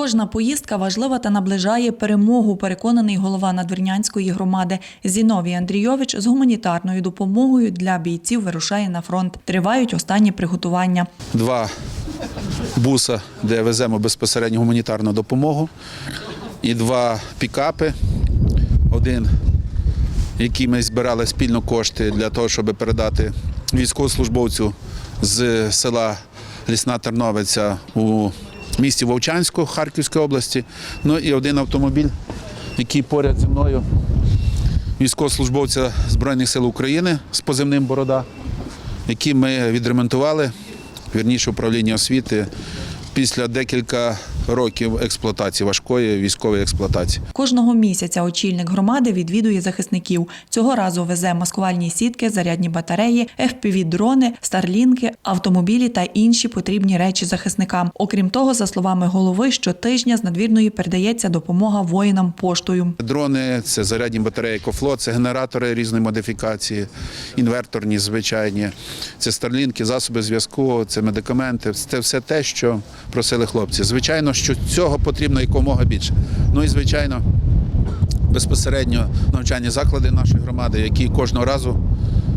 Кожна поїздка важлива та наближає перемогу, переконаний голова Надвірнянської громади Зіновій Андрійович з гуманітарною допомогою для бійців вирушає на фронт. Тривають останні приготування. два буса, де веземо безпосередньо гуманітарну допомогу, і два пікапи. Один, який ми збирали спільно кошти для того, щоб передати військовослужбовцю з села Лісна Терновиця у місті Вовчанську Харківської області. Ну і один автомобіль, який поряд зі мною військовослужбовця Збройних сил України з позивним Борода, який ми відремонтували, вірніше управління освіти, після декілька років експлуатації, важкої військової експлуатації. Кожного місяця очільник громади відвідує захисників. Цього разу везе маскувальні сітки, зарядні батареї, FPV-дрони, старлінки, автомобілі та інші потрібні речі захисникам. Окрім того, за словами голови, щотижня з надвірної передається допомога воїнам поштою. Дрони, це зарядні батареї Кофло, це генератори різної модифікації, інверторні, звичайні, це старлінки, засоби зв'язку, це медикаменти. Це все те, що просили хлопці. Звичайно, що цього потрібно якомога більше. Ну і звичайно, безпосередньо навчальні заклади нашої громади, які кожного разу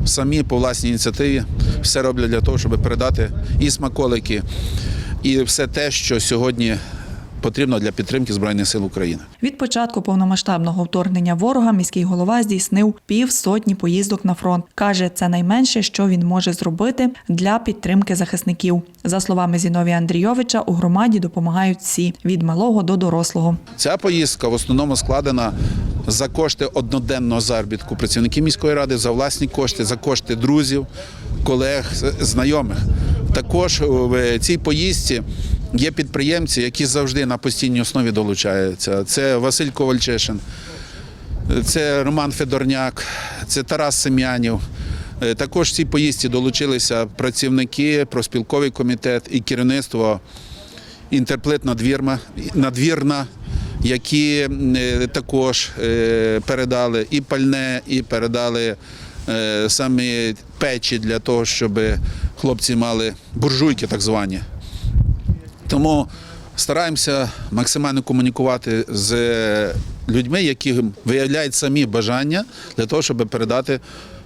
самі по власній ініціативі все роблять для того, щоб передати і смаколики, і все те, що сьогодні потрібно для підтримки Збройних сил України. Від початку повномасштабного вторгнення ворога міський голова здійснив пів сотні поїздок на фронт. Каже, це найменше, що він може зробити для підтримки захисників. За словами Зіновія Андрійовича, у громаді допомагають всі від малого до дорослого. Ця поїздка в основному складена за кошти одноденного заробітку працівників міської ради, за власні кошти, за кошти друзів, колег, знайомих. Також в цій поїздці є підприємці, які завжди на постійній основі долучаються. Це Василь Ковальчишин, це Роман Федорняк, це Тарас Сем'янів. Е, Також в цій поїздці долучилися працівники, проспілковий комітет і керівництво інтерплит надвірна, надвірна, які е, також е, передали і пальне, і передали самі печі для того, щоб хлопці мали буржуйки, так звані. Тому стараємося максимально комунікувати з людьми, які виявляють самі бажання для того, щоб передати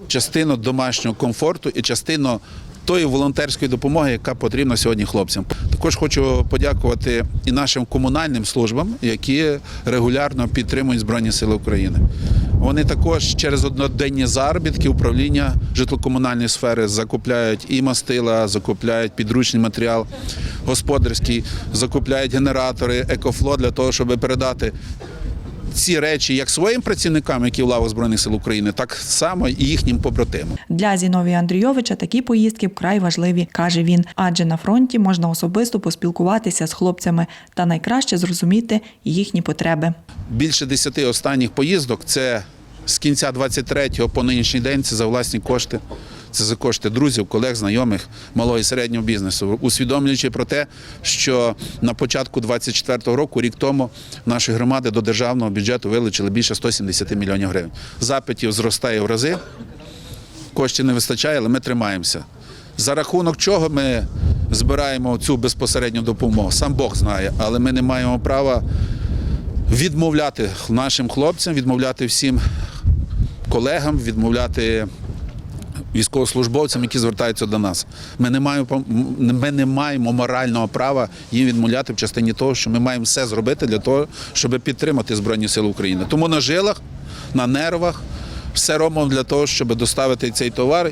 частину домашнього комфорту і частину тої волонтерської допомоги, яка потрібна сьогодні хлопцям. Також хочу подякувати і нашим комунальним службам, які регулярно підтримують Збройні Сили України. Вони також через одноденні заробітки управління житлокомунальної сфери закупляють і мастила, закупляють підручний матеріал господарський, закупляють генератори, екофло для того, щоб передати ці речі як своїм працівникам, які в лавах Збройних сил України, так само і їхнім побратимам. Для Зіновія Андрійовича такі поїздки вкрай важливі, каже він. Адже на фронті можна особисто поспілкуватися з хлопцями та найкраще зрозуміти їхні потреби. Більше десяти останніх поїздок це з кінця 23-го по нинішній день це за власні кошти. Це за кошти друзів, колег, знайомих, малого і середнього бізнесу, усвідомлюючи про те, що на початку 24-го року, рік тому, наші громади до державного бюджету вилучили більше 170 мільйонів гривень. Запитів зростає в рази, коштів не вистачає, але ми тримаємося. За рахунок чого ми збираємо цю безпосередню допомогу, сам Бог знає, але ми не маємо права відмовляти нашим хлопцям, відмовляти всім колегам, відмовляти військовослужбовцям, які звертаються до нас. Ми не маємо ми не маємо морального права їм відмовляти в частині того, що ми маємо все зробити для того, щоб підтримати Збройні Сили України. Тому на жилах, на нервах. Все робимо для того, щоб доставити цей товар